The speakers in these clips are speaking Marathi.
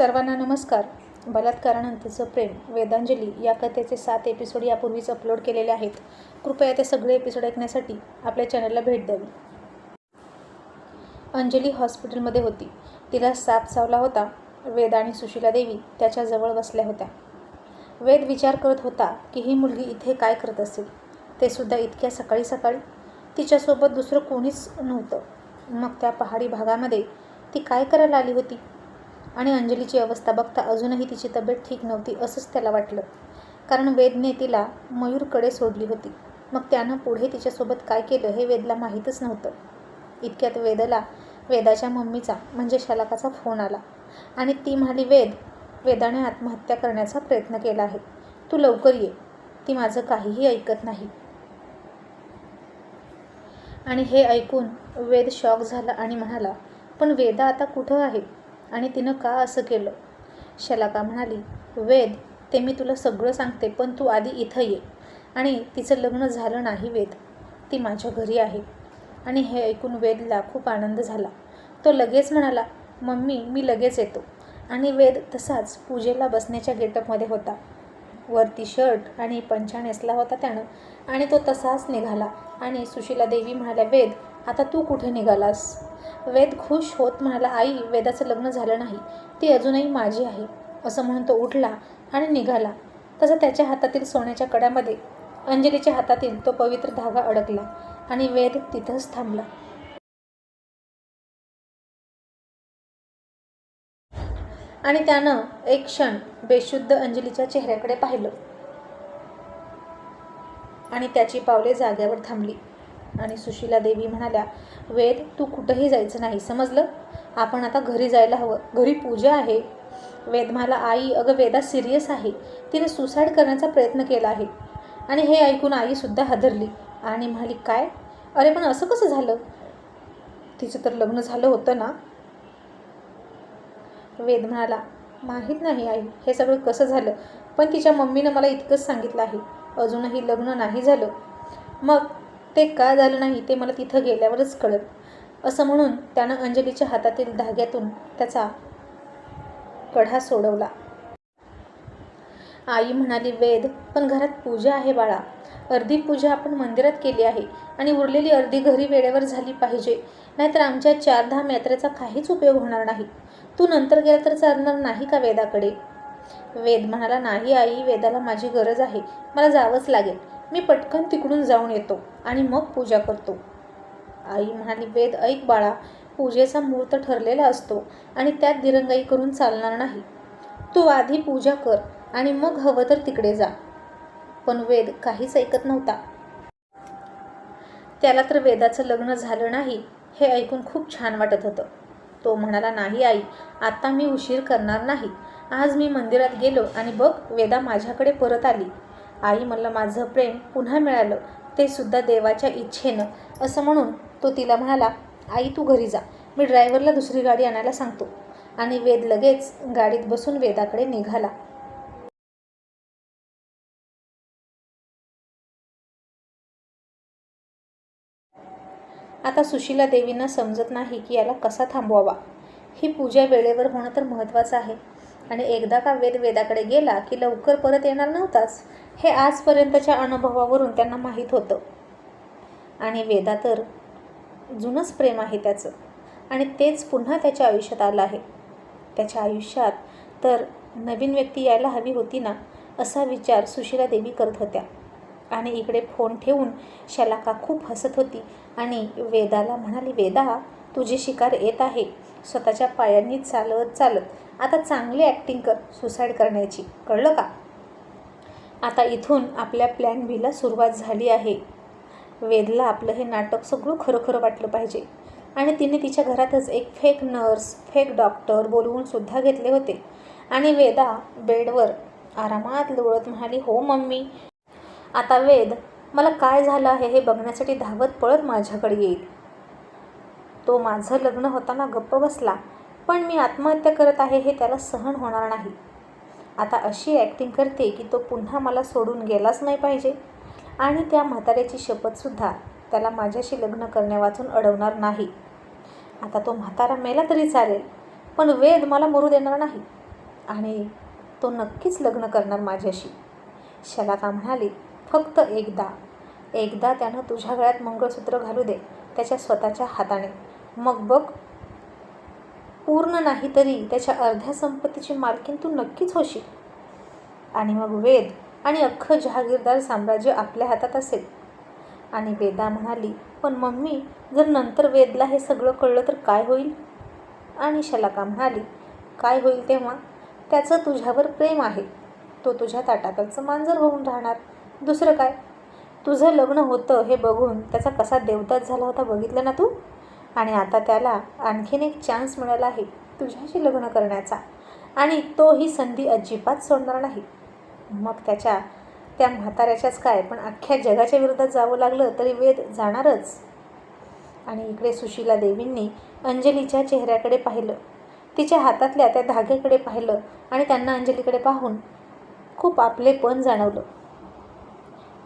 सर्वांना नमस्कार. बलात्कारानंतरचं प्रेम वेदांजली या कथेचे सात एपिसोड यापूर्वीच अपलोड केलेले आहेत. कृपया ते सगळे एपिसोड ऐकण्यासाठी आपल्या चॅनलला भेट द्यावी. अंजली हॉस्पिटलमध्ये होती. तिला साप चावला होता. वेद आणि सुशीला देवी त्याच्याजवळ बसल्या होत्या. वेद विचार करत होता की ही मुलगी इथे काय करत असेल? ते सुद्धा इतक्या सकाळी सकाळी. तिच्यासोबत दुसरं कोणीच नव्हतं. मग त्या पहाडी भागामध्ये ती काय करायला आली होती? आणि अंजलीची अवस्था बघता अजूनही तिची तब्येत ठीक नव्हती असंच त्याला वाटलं. कारण वेदने तिला मयूरकडे सोडली होती. मग त्यानं पुढे तिच्यासोबत काय केलं हे वेदला माहीतच नव्हतं. इतक्यात वेदला वेदाच्या मम्मीचा म्हणजे शलाकाचा फोन आला. आणि ती म्हणाली वेद वेदाने आत्महत्या करण्याचा प्रयत्न केला आहे. तू लवकर ये. ती माझं काहीही ऐकत नाही. आणि हे ऐकून वेद शॉक झाला आणि म्हणाला पण वेदा आता कुठं आहे? आणि तिनं का असं केलं? शलाका म्हणाली वेद ते मी तुला सगळं सांगते पण तू आधी इथं ये. आणि तिचं लग्न झालं नाही वेद. ती माझ्या घरी आहे. आणि हे ऐकून वेदला खूप आनंद झाला. तो लगेच म्हणाला मम्मी मी लगेच येतो. आणि वेद तसाच पूजेला बसण्याच्या गेटअपमध्ये होता. वरती शर्ट आणि पंचा नेसला होता त्यानं. आणि तो तसाच निघाला. आणि सुशीला देवी म्हणाल्या वेद आता तू कुठे निघालास? वेद खुश होत म्हणाला आई वेदाचं लग्न झालं नाही. ती अजूनही माझी आहे. असं म्हणून तो उठला आणि निघाला. तसं त्याच्या हातातील सोन्याच्या कड्यामध्ये अंजलीच्या हातातील तो पवित्र धागा अडकला आणि वेद तिथंच थांबला. आणि त्यानं एक क्षण बेशुद्ध अंजलीच्या चेहऱ्याकडे पाहिलं आणि त्याची पावले जाग्यावर थांबली. आणि सुशीला देवी म्हणाल्या वेद तू कुठंही जायचं नाही समजलं? आपण आता घरी जायला हवं. घरी पूजा आहे. वेद मला आई अगं वेदा सिरियस आहे. तिने सुसाईड करण्याचा प्रयत्न केला आहे. आणि हे ऐकून आईसुद्धा हादरली. आणि म्हणाली काय? अरे पण असं कसं झालं? तिचं तर लग्न झालं होतं ना. वेद म्हणाला माहीत नाही आई हे सगळं कसं झालं? पण तिच्या मम्मीनं मला इतकंच सांगितलं आहे. अजूनही लग्न नाही झालं. मग? ते का झालं नाही ते मला तिथं गेल्यावरच कळत असं म्हणून त्यानं अंजलीच्या हातातील धाग्यातून त्याचा कढा सोडवला. आई म्हणाली वेद पण घरात पूजा आहे बाळा. अर्धी पूजा आपण मंदिरात केली आहे आणि उरलेली अर्धी घरी वेळेवर झाली पाहिजे. नाहीतर आमच्या चारधाम यात्रेचा काहीच उपयोग होणार नाही. तू नंतर गेला तर चालणार नाही का वेदाकडे? वेद म्हणाला नाही आई वेदाला माझी गरज आहे. मला जावंच लागेल. मी पटकन तिकडून जाऊन येतो आणि मग पूजा करतो. आई म्हणाली वेद ऐक बाळा पूजेचा मुहूर्त ठरलेला असतो आणि त्यात दिरंगाई करून चालणार नाही. तू आधी पूजा कर आणि मग हवं तर तिकडे जा. पण वेद काहीच ऐकत नव्हता. त्याला तर वेदाचं लग्न झालं नाही हे ऐकून खूप छान वाटत होतं. तो म्हणाला नाही आई आता मी उशीर करणार नाही. आज मी मंदिरात गेलो आणि बघ वेदा माझ्याकडे परत आली. आई मला माझं प्रेम पुन्हा मिळालं ते सुद्धा देवाच्या इच्छेनं. असं म्हणून तो तिला म्हणाला आई तू घरी जा. मी ड्रायव्हरला दुसरी गाडी आणायला सांगतो. आणि वेद लगेच गाडीत बसून वेदाकडे निघाला. आता सुशीला देवींना समजत नाही की याला कसा थांबवावा. ही पूजा वेळेवर होणं तर महत्त्वाचं आहे. आणि एकदा का वेद वेदाकडे गेला की लवकर परत येणार नव्हताच? हे आजपर्यंतच्या अनुभवावरून त्यांना माहीत होतं. आणि वेदा तर जुनंच प्रेम आहे त्याचं. आणि तेच पुन्हा त्याच्या आयुष्यात आलं आहे. त्याच्या आयुष्यात तर नवीन व्यक्ती यायला हवी होती ना असा विचार सुशीला देवी करत होत्या. आणि इकडे फोन ठेवून शलाका खूप हसत होती आणि वेदाला म्हणाली वेदा तुझी शिकार येत आहे. स्वतःच्या पायांनी चालत चालत आता चांगली ॲक्टिंग कर सुसाईड करण्याची. कळलं का? आता इथून आपल्या प्लॅन बीला सुरुवात झाली आहे. वेदला आपलं हे नाटक सगळं खरं खरं वाटलं पाहिजे. आणि तिने तिच्या घरातच एक फेक नर्स फेक डॉक्टर बोलवून सुद्धा घेतले होते. आणि वेदा बेडवर आरामात लोळत म्हणाली हो मम्मी. आता वेद मला काय झालं आहे हे बघण्यासाठी धावत पळत माझ्याकडे येईल. तो माझं लग्न होताना गप्प बसला पण मी आत्महत्या करत आहे हे त्याला सहन होणार नाही. आता अशी ॲक्टिंग करते की तो पुन्हा मला सोडून गेलाच नाही पाहिजे. आणि त्या म्हाताऱ्याची शपथसुद्धा त्याला माझ्याशी लग्न करण्यावाचून अडवणार नाही. आता तो म्हातारा मेला तरी चालेल पण वेद मला मरू देणार नाही. आणि तो नक्कीच लग्न करणार माझ्याशी. शलाका म्हणाली फक्त एकदा. एकदा त्यानं तुझ्या गळ्यात मंगळसूत्र घालू दे त्याच्या स्वतःच्या हाताने. मग बघ पूर्ण नाही तरी त्याच्या अर्ध्या संपत्तीची मालकीन तू नक्कीच होशील. आणि मग वेद आणि अख्खं जहागीरदार साम्राज्य आपल्या हातात असेल. आणि वेदा म्हणाली पण मम्मी जर नंतर वेदला हे सगळं कळलं तर काय होईल? आणि शलाका म्हणाली काय होईल तेव्हा? त्याचं तुझ्यावर प्रेम आहे. तो तुझ्या ताटाकडचं मांजर होऊन राहणार. दुसरं काय? तुझं लग्न होतं हे बघून त्याचा कसा देवदास झाला होता बघितलं ना तू? आणि आता त्याला आणखीन एक चान्स मिळाला आहे तुझ्याशी लग्न करण्याचा. आणि तो ही संधी अजिबात सोडणार नाही. मग त्याच्या त्या म्हाताऱ्याच्याच काय? पण अख्ख्या जगाच्या विरोधात जावं लागलं तरी वेद जाणारच. आणि इकडे सुशीला देवींनी अंजलीच्या चेहऱ्याकडे पाहिलं. तिच्या हातातल्या त्या धाग्याकडे पाहिलं आणि त्यांना अंजलीकडे पाहून खूप आपलेपण जाणवलं.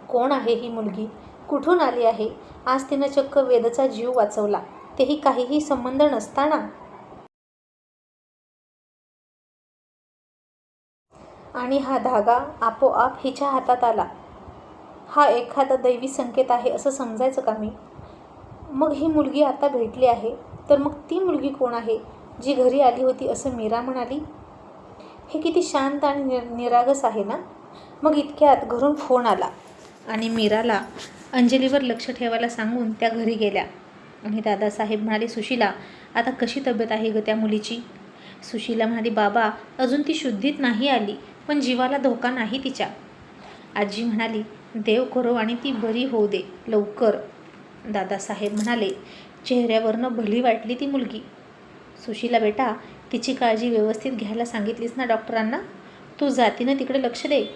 कोण आहे ही मुलगी? कुठून आली आहे? आज तिनं चक्क वेदचा जीव वाचवला. तेही काहीही संबंध नसताना. आणि हा धागा आपोआप हिच्या हातात आला. हा एखादा दैवी संकेत आहे असं समजायचं का मी? मग ही मुलगी आता भेटली आहे तर मग ती मुलगी कोण आहे जी घरी आली होती असं मीरा म्हणाली? हे किती शांत आणि नि निरागस आहे ना? मग इतक्यात घरून फोन आला आणि मीराला अंजलीवर लक्ष ठेवायला सांगून त्या घरी गेल्या. आणि दादासाहेब म्हणाले सुशीला आता कशी तब्येत आहे ग त्या मुलीची? सुशीला म्हणाली बाबा अजून ती शुद्धीत नाही आली पण जीवाला धोका नाही तिच्या. आजी म्हणाली देव करो आणि ती बरी होऊ दे लवकर. दादासाहेब म्हणाले चेहऱ्यावरनं भली वाटली ती मुलगी. सुशीला बेटा तिची काळजी व्यवस्थित घ्यायला सांगितलीस ना डॉक्टरांना? तू जातीनं तिकडे लक्ष दे.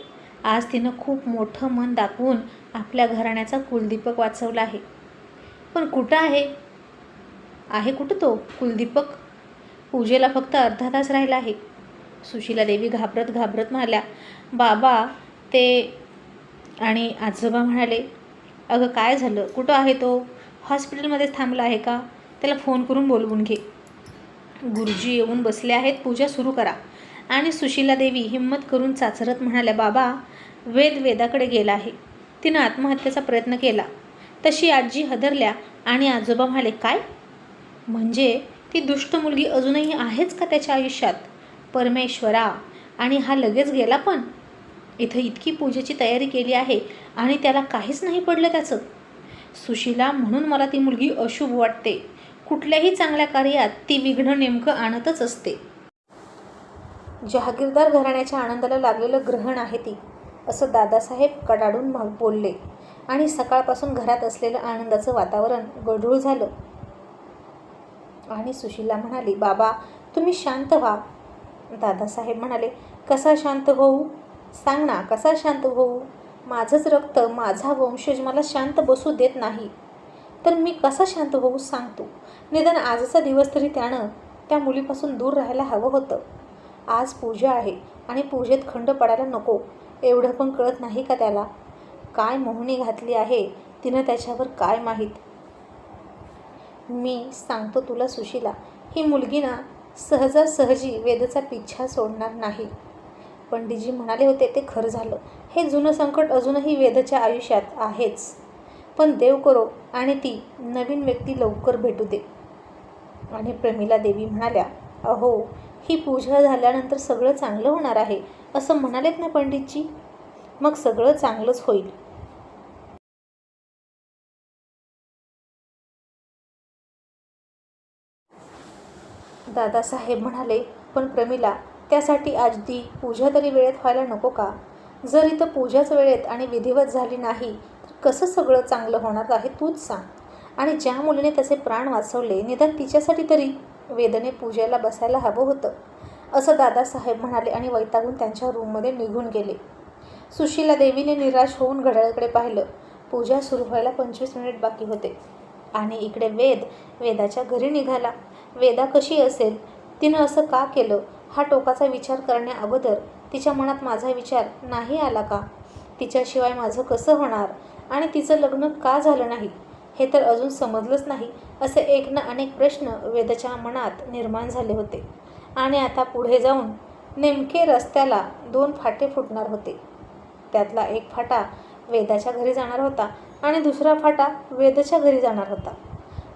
आज तिनं खूप मोठं मन दाखवून आपल्या घराण्याचा कुलदीपक वाचवला आहे. पण कुठं आहे? आहे कुठं तो कुलदीपक? पूजेला फक्त अर्धा तास राहिला आहे. सुशीला देवी घाबरत घाबरत म्हणाल्या बाबा ते आणि आजोबा म्हणाले अगं काय झालं? कुठं आहे तो? हॉस्पिटलमध्येच थांबला आहे का? त्याला फोन करून बोलवून घे. गुरुजी येऊन बसले आहेत पूजा सुरू करा. आणि सुशीला देवी हिंमत करून चाचरत म्हणाल्या बाबा वेद वेदाकडे गेला आहे. तिनं आत्महत्येचा प्रयत्न केला. तशी आजी हदरल्या आणि आजोबा म्हणाले काय? म्हणजे ती दुष्ट मुलगी अजूनही आहेच का त्याच्या आयुष्यात? परमेश्वरा आणि हा लगेच गेला पण? इथं इतकी पूजेची तयारी केली आहे आणि त्याला काहीच नाही पडलं त्याचं. सुशीला म्हणून मला ती मुलगी अशुभ वाटते. कुठल्याही चांगल्या कार्यात ती विघ्न नेमकं आणतच असते. जहागीरदार घराण्याच्या आनंदाला लागलेलं ग्रहण आहे ती असं दादासाहेब कडाडून बोलले. आणि सकाळपासून घरात असलेलं आनंदाचं वातावरण गढूळ झालं. आणि सुशीला म्हणाली बाबा तुम्ही शांत व्हा. दादासाहेब म्हणाले कसा शांत होऊ? सांग ना कसा शांत होऊ? माझंच रक्त माझा वंशज मला शांत बसू देत नाही. तर मी कसा शांत होऊ सांगतो. निदान आजचा दिवस तरी त्यानं त्या मुलीपासून दूर राहायला हवं होतं. आज पूजा आहे आणि पूजेत खंड पडायला नको. एवढं पण कळत नाही का त्याला? काय मोहणी घातली आहे तिनं त्याच्यावर काय माहीत? मी सांगतो तुला सुशीला ही मुलगी ना सहजासहजी वेदचा पिच्छा सोडणार नाही. पंडितजी म्हणाले होते ते खरं झालं. हे जुनं संकट अजूनही वेदच्या आयुष्यात आहेच. पण देव करो आणि ती नवीन व्यक्ती लवकर भेटू दे. आणि प्रमिला देवी म्हणाल्या अहो ही पूजा झाल्यानंतर सगळं चांगलं होणार आहे असं म्हणालेत ना पंडितजी? मग सगळं चांगलंच होईल. दादासाहेब म्हणाले पण प्रमिला त्यासाठी आजदी पूजा तरी वेळेत व्हायला नको का? जर इथं पूजाच वेळेत आणि विधिवत झाली नाही तर कसं सगळं चांगलं होणार आहे तूच सांग. आणि ज्या मुलीने त्याचे प्राण वाचवले निदान तिच्यासाठी तरी वेदने पूजेला बसायला हवं होतं. असं दादासाहेब म्हणाले आणि वैतागून त्यांच्या रूममध्ये निघून गेले. सुशीला देवीने निराश होऊन घड्याळाकडे पाहिलं. पूजा सुरू व्हायला पंचवीस मिनिट बाकी होते. आणि इकडे वेद वेदाच्या घरी निघाला. वेदा कशी असेल? तिनं असं का केलं? हा टोकाचा विचार करण्या अगोदर तिच्या मनात माझा विचार नाही आला का? तिच्याशिवाय माझं कसं होणार? आणि तिचं लग्न का झालं नाही? हे तर अजून समजलंच नाही असे एक ना अनेक प्रश्न वेदाच्या मनात निर्माण झाले होते. आणि आता पुढे जाऊन नेमके रस्त्याला दोन फाटे फुटणार होते. त्यातला एक फाटा वेदाच्या घरी जाणार होता आणि दुसरा फाटा वेदच्या घरी जाणार होता.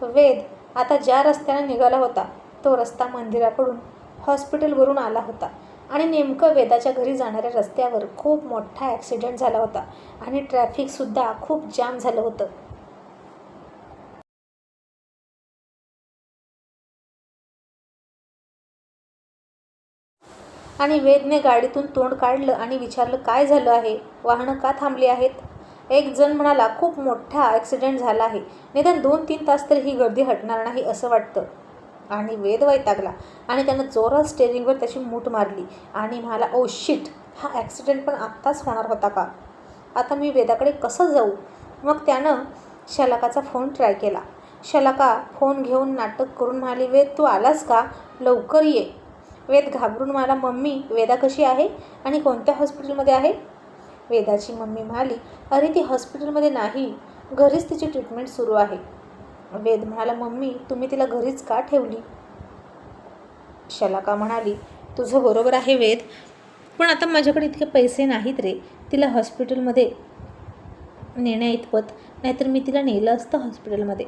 वेद आता ज्या रस्त्याने निघाला होता तो रस्ता मंदिराकडून हॉस्पिटलवरून आला होता आणि नेमकं वेदाच्या घरी जाणाऱ्या रस्त्यावर खूप मोठा ॲक्सिडेंट झाला होता आणि ट्रॅफिकसुद्धा खूप जाम झालं होतं. आणि वेदने गाडीतून तोंड काढलं आणि विचारलं काय झालं आहे? वाहनं का थांबली आहेत? एक जण म्हणाला खूप मोठा ॲक्सिडेंट झाला आहे. निदान दोन तीन तास तरी ही गर्दी हटणार नाही असं वाटतं. आणि वेद वैतागला आणि त्यानं जोरात स्टेरिंगवर त्याची मूठ मारली आणि म्हणाला ओ शिट हा ॲक्सिडेंट पण आत्ताच होणार होता का? आता मी वेदाकडे कसं जाऊ? मग त्यानं शलाकाचा फोन ट्राय केला. शलाका फोन घेऊन नाटक करून म्हणाली वेद तू आलास का? लवकर ये. वेद घाबरून मला मम्मी वेदा कशी आहे आणि कोणत्या हॉस्पिटलमध्ये आहे? वेदाची मम्मी म्हणाली अरे ती हॉस्पिटलमध्ये नाही. घरीच तिची ट्रीटमेंट सुरू आहे. वेद म्हणाला मम्मी तुम्ही तिला घरीच का ठेवली? शलाका म्हणाली तुझं बरोबर आहे वेद पण आता माझ्याकडे इतके पैसे नाहीत रे. तिला हॉस्पिटलमध्ये नेण्या इतपत नाहीतर मी तिला नेलं असतं हॉस्पिटलमध्ये.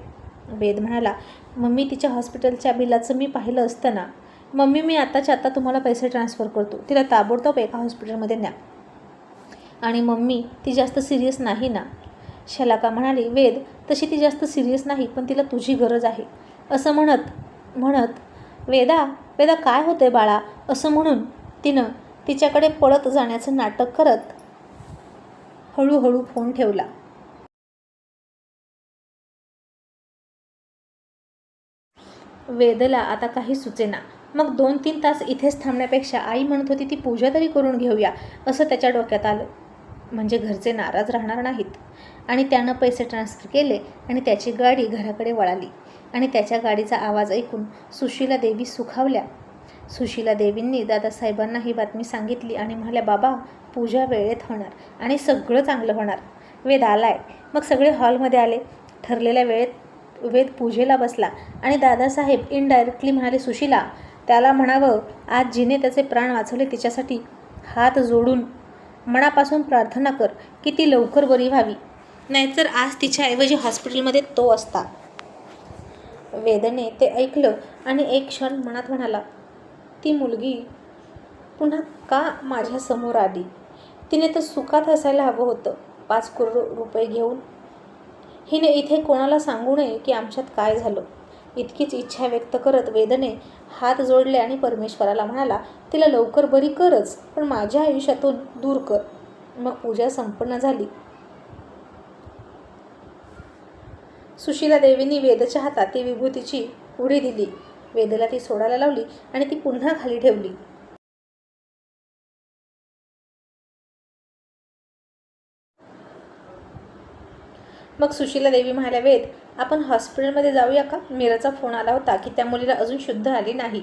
वेद म्हणाला मम्मी तिच्या हॉस्पिटलच्या बिलाचं मी पाहिलं असतं ना. मम्मी मी आत्ताच्या आता तुम्हाला पैसे ट्रान्सफर करतो. तिला ताबडतोब एका हॉस्पिटलमध्ये न्या. आणि मम्मी ती जास्त सिरियस नाही ना? शलाका म्हणाली वेद तशी ती जास्त सिरियस नाही पण तिला तुझी गरज आहे. असं म्हणत म्हणत वेदा वेदा काय होतंय बाळा? असं म्हणून तिनं तिच्याकडे पळत जाण्याचं नाटक करत हळूहळू फोन ठेवला. वेदला आता काही सुचेना. मग दोन तीन तास इथेच थांबण्यापेक्षा आई म्हणत होती ती पूजा तरी करून घेऊया. असं त्याच्या डोक्यात आलं. म्हणजे घरचे नाराज राहणार नाहीत. आणि त्यानं पैसे ट्रान्सफर केले आणि त्याची गाडी घराकडे वळाली. आणि त्याच्या गाडीचा आवाज ऐकून सुशीला देवी सुखावल्या. सुशीला देवींनी दादासाहेबांना ही बातमी सांगितली आणि म्हणाल्या बाबा पूजा वेळेत होणार आणि सगळं चांगलं होणार. वेद आलाय. मग सगळे हॉलमध्ये आले. ठरलेल्या वेळेत वेद पूजेला बसला आणि दादासाहेब इनडायरेक्टली म्हणाले सुशीला त्याला म्हणावं आज जिने त्याचे प्राण वाचवले तिच्यासाठी हात जोडून मनापासून प्रार्थना कर की ती लवकर बरी व्हावी. नाहीतर आज तिच्याऐवजी हॉस्पिटलमध्ये तो असता. वेदने ते ऐकलं आणि एक क्षण मनात म्हणाला ती मुलगी पुन्हा का माझ्यासमोर आली? तिने तर सुखात असायला हवं होतं पाच करोड रुपये घेऊन. हिने इथे कोणाला सांगू नये की आमच्यात काय झालं. इतकीच इच्छा व्यक्त करत वेदने हात जोडले आणि परमेश्वराला म्हणाला तिला लवकर बरी करच पण माझ्या आयुष्यातून दूर कर. मग पूजा संपन्न झाली. सुशीला देवींनी वेदच्या हातात ती विभूतीची उडी दिली. वेदला ती सोडायला लावली आणि ती पुन्हा खाली ठेवली. मग सुशीला देवी म्हणाल्या वेद आपण हॉस्पिटलमध्ये जाऊया का? मीराचा फोन आला होता की त्या मुलीला अजून शुद्ध आली नाही.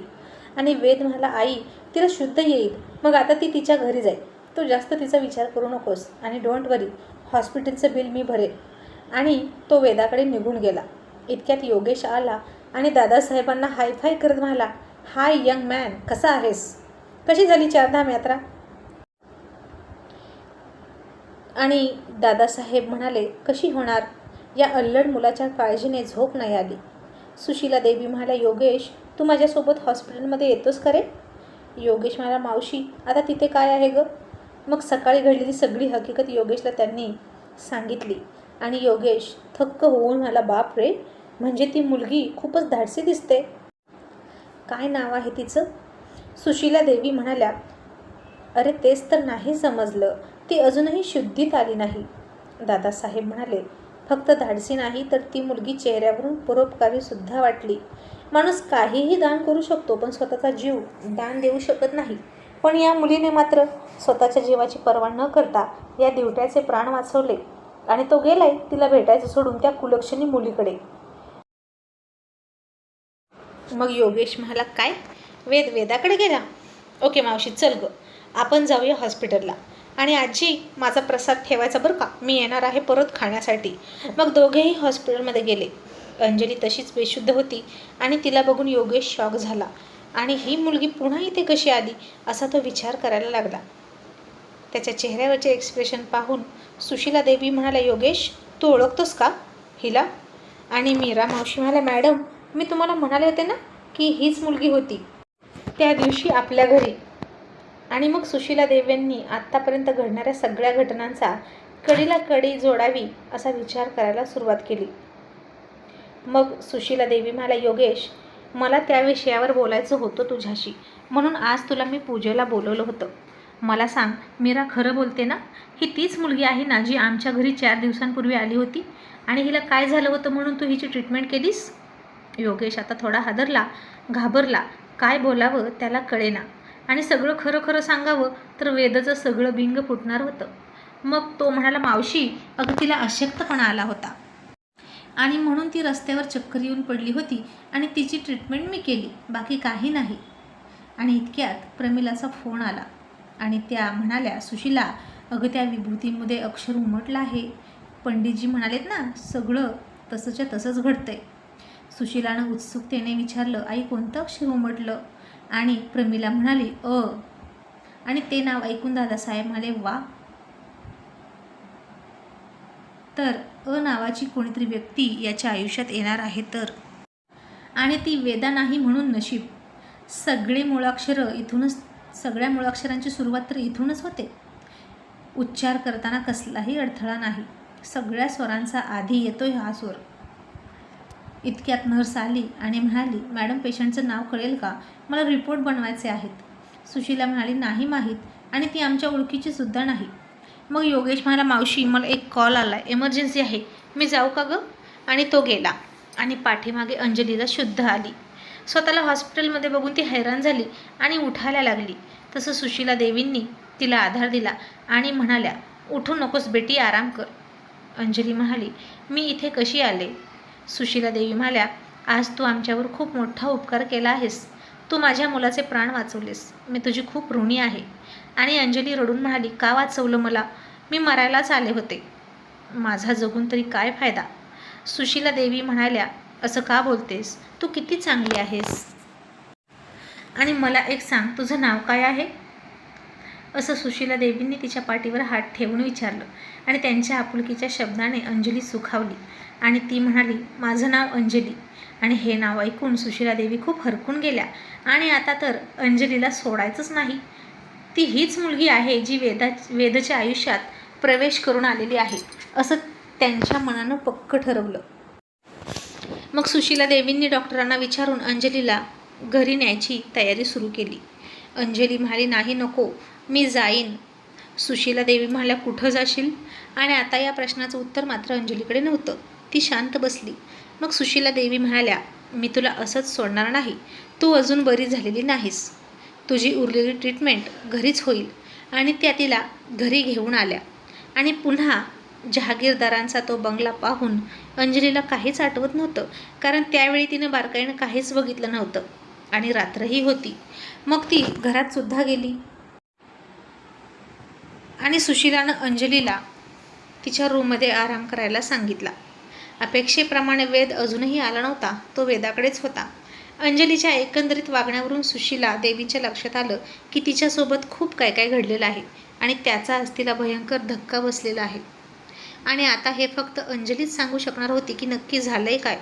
आणि वेद म्हणाला आई तिला शुद्ध येईल. मग आता ती तिच्या घरी जाईल. तू जास्त तिचा विचार करू नकोस. आणि डोंट वरी हॉस्पिटलचं बिल मी भरेल. आणि तो वेदाकडे निघून गेला. इतक्यात योगेश आला आणि दादासाहेबांना हायफाय करत म्हणाला हाय यंग मॅन कसा आहेस? कशी झाली चारधाम यात्रा? आणि दादासाहेब म्हणाले कशी होणार? या अल्लड मुलाच्या काळजीने झोप नाही आली. सुशीला देवी म्हणाल्या योगेश तू माझ्यासोबत हॉस्पिटलमध्ये येतोस का रे? योगेश म्हणाला मावशी आता तिथे काय आहे गं? मग सकाळी घडलेली सगळी हकीकत योगेशला त्यांनी सांगितली आणि योगेश थक्क होऊन म्हणाला बाप रे म्हणजे ती मुलगी खूपच धाडसी दिसते. काय नाव आहे तिचं? सुशीला देवी म्हणाल्या अरे तेच तर नाही समजलं. ती अजूनही शुद्धीत आली नाही. दादासाहेब म्हणाले फक्त धाडसी नाही तर ती मुलगी चेहऱ्यावरून परोपकारी सुद्धा वाटली. माणूस काहीही दान करू शकतो पण स्वतःचा जीव दान देऊ शकत नाही. पण या मुलीने मात्र स्वतःच्या जीवाची पर्वा न करता या दिवट्याचे प्राण वाचवले आणि तो गेलाय तिला भेटायचं सोडून त्या कुलक्षणी मुलीकडे. मग योगेश म्हणाला काय? वेद वेदाकडे गेला? ओके मावशी चल ग. आपण जाऊया हॉस्पिटलला. आणि आजी माझा प्रसाद ठेवायचा बरं का? मी येणार आहे परत खाण्यासाठी. मग दोघेही हॉस्पिटलमध्ये गेले. अंजली तशीच बेशुद्ध होती आणि तिला बघून योगेश शॉक झाला. आणि ही मुलगी पुन्हा इथे कशी आली असा तो विचार करायला लागला. त्याच्या चेहऱ्यावरचे एक्सप्रेशन पाहून सुशीला देवी म्हणाल्या योगेश तू ओळखतोस का हिला? आणि मीरा मावशी म्हणाल्या मॅडम मी तुम्हाला म्हणाले होते ना की हीच मुलगी होती. त्या दिवशी आपल्या घरी आणि मग सुशीला देवींनी आत्तापर्यंत घडणाऱ्या सगळ्या घटनांचा कडीला कडी जोडावी असा विचार करायला सुरुवात केली. मग सुशीला देवी मला योगेश मला त्या विषयावर बोलायचं होतं तुझ्याशी. म्हणून आज तुला मी पूजेला बोलवलं होतं. मला सांग मीरा खरं बोलते ना? ही तीच मुलगी आहे ना जी आमच्या घरी चार दिवसांपूर्वी आली होती? आणि हिला काय झालं होतं म्हणून तू हिची ट्रीटमेंट केलीस? योगेश आता थोडा हादरला घाबरला. काय बोलावं त्याला कळेना. आणि सगळं खरं खरं सांगावं तर वेदाचं सगळं भिंग फुटणार होतं. मग तो म्हणाला मावशी अगं तिला अशक्तपणा आला होता. आणि म्हणून ती रस्त्यावर चक्कर येऊन पडली होती आणि तिची ट्रीटमेंट मी केली बाकी काही नाही. आणि इतक्यात प्रमिलाचा फोन आला आणि त्या म्हणाल्या सुशीला अगं त्या विभूतीमध्ये अक्षर उमटलं आहे. पंडितजी म्हणालेत ना सगळं तसंच्या तसंच घडतंय. सुशीलानं उत्सुकतेने विचारलं आई कोणतं अक्षर उमटलं? आणि प्रमिला म्हणाली अ. आणि ते नाव ऐकून दादासाहेब म्हणाले वा. तर अ नावाची कोणीतरी व्यक्ती याच्या आयुष्यात येणार आहे तर? आणि ती वेदा नाही म्हणून नशीब. सगळे मुळाक्षरं इथूनच सगळ्या मुळाक्षरांची सुरुवात तर इथूनच होते. उच्चार करताना कसलाही अडथळा नाही. सगळ्या स्वरांचा आधी येतोय हा स्वर. इतक्यात नर्स आली आणि म्हणाली मॅडम पेशंटचं नाव कळेल का? मला रिपोर्ट बनवायचे आहेत. सुशीला म्हणाली नाही माहीत आणि ती आमच्या ओळखीची सुद्धा नाही. मग योगेश म्हणाला मावशी मला एक कॉल आला. आहे एमर्जन्सी आहे. मी जाऊ का गं? आणि तो गेला. आणि पाठीमागे अंजलीला शुद्ध आली. स्वतःला हॉस्पिटलमध्ये बघून ती हैराण झाली आणि उठायला लागली. तसं सुशीला देवींनी तिला आधार दिला आणि म्हणाल्या उठू नकोस बेटी आराम कर. अंजली म्हणाली मी इथे कशी आले? सुशीला देवी म्हणाल्या आज तू आमच्यावर खूप मोठा उपकार केला आहेस. तू माझ्या मुलाचे प्राण वाचवलेस. मी तुझी खूप ऋणी आहे. आणि अंजली रडून म्हणाली का वाचवलं मला? मी मरायलाच आले होते. माझा जगून तरी काय फायदा? सुशीला देवी म्हणाल्या असं का बोलतेस? तू किती चांगली आहेस. आणि मला एक सांग तुझं नाव काय आहे? असं सुशीला देवींनी तिच्या पाठीवर हात ठेवून विचारलं आणि त्यांच्या आपुलकीच्या शब्दाने अंजली सुखावली. आणि ती म्हणाली माझं नाव अंजली. आणि हे नाव ऐकून सुशीला देवी खूप हरकून गेल्या. आणि आता तर अंजलीला सोडायचंच नाही. ती हीच मुलगी आहे जी वेदा वेदच्या आयुष्यात प्रवेश करून आलेली आहे असं त्यांच्या मनानं पक्क ठरवलं. मग सुशीला देवींनी डॉक्टरांना विचारून अंजलीला घरी न्यायची तयारी सुरू केली. अंजली म्हणाली नाही नको मी जाईन. सुशीला देवी म्हणाल्या कुठं जाशील? आणि आता या प्रश्नाचं उत्तर मात्र अंजलीकडे नव्हतं. ती शांत बसली. मग सुशीला देवी म्हणाल्या मी तुला असंच सोडणार नाही. तू अजून बरी झालेली नाहीस. तुझी उरलेली ट्रीटमेंट घरीच होईल. आणि त्या तिला घरी घेऊन आल्या. आणि पुन्हा जहागीरदारांचा तो बंगला पाहून अंजलीला काहीच आठवत नव्हतं कारण त्यावेळी तिनं बारकाईनं काहीच बघितलं नव्हतं. आणि रात्रही होती. मग ती घरात सुद्धा गेली. आणि सुशीलानं अंजलीला तिच्या रूममध्ये आराम करायला सांगितला. अपेक्षेप्रमाणे वेद अजूनही आला नव्हता तो वेदाकडेच होता. अंजलीच्या एकंदरीत वागण्यावरून सुशीला देवीच्या लक्षात आलं की तिच्यासोबत खूप काय काय घडलेलं आहे आणि त्याचा आज तिला भयंकर धक्का बसलेला आहे. आणि आता हे फक्त अंजलीच सांगू शकणार होती की नक्की झालंय काय?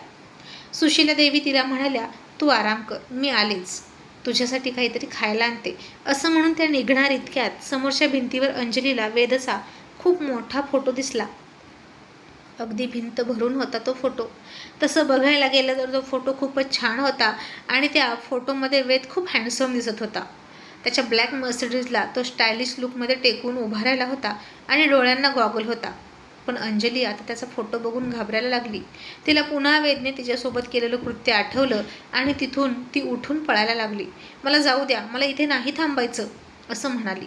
सुशीला देवी तिला म्हणाल्या तू आराम कर मी आलेच. तुझ्यासाठी काहीतरी खायला आणते. असं म्हणून त्या निघणार इतक्यात समोरच्या भिंतीवर अंजलीला वेदचा खूप मोठा फोटो दिसला. अगदी भिंत भरून होता तो फोटो. तसं बघायला गेलं तर तो फोटो खूपच छान होता आणि त्या फोटोमध्ये वेद खूप हँडसम दिसत होता. त्याच्या ब्लॅक मर्सिडीजला तो स्टायलिश लुकमध्ये टेकून उभा राहिला होता आणि डोळ्यांना गॉगल होता. पण अंजली आता त्याचा फोटो बघून घाबरायला लागली. तिला पुन्हा वेदने तिच्यासोबत केलेलं कृत्य आठवलं आणि तिथून ती उठून पळायला लागली. मला जाऊ द्या मला इथे नाही थांबायचं असं म्हणाली.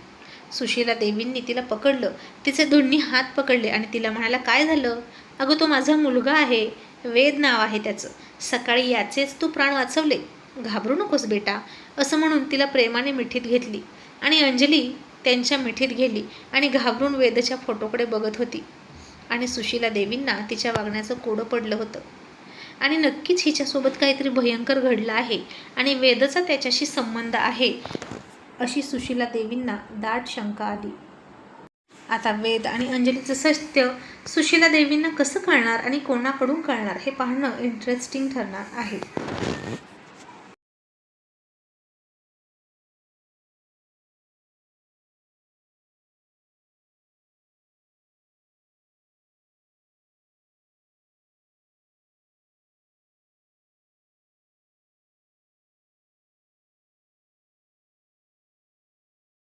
सुशीला देवींनी तिला पकडलं. तिचे दोन्ही हात पकडले आणि तिला म्हणायला काय झालं? अगं तो माझा मुलगा आहे. वेद नाव आहे त्याचं. सकाळी याचेच तू प्राण वाचवले. घाबरू नकोस बेटा. असं म्हणून तिला प्रेमाने मिठीत घेतली आणि अंजली त्यांच्या मिठीत गेली आणि घाबरून वेदच्या फोटोकडे बघत होती. आणि सुशीला देवींना तिच्या वागण्याचं कोडं पडलं होतं. आणि नक्कीच हिच्यासोबत काहीतरी भयंकर घडलं आहे आणि वेदचा त्याच्याशी संबंध आहे. अशी सुशीला देवींना दाट शंका आली. आता वेद आणि अंजलीचं सत्य सुशीला देवींना कसं कळणार आणि कोणाकडून कळणार हे पाहणं इंटरेस्टिंग ठरणार आहे.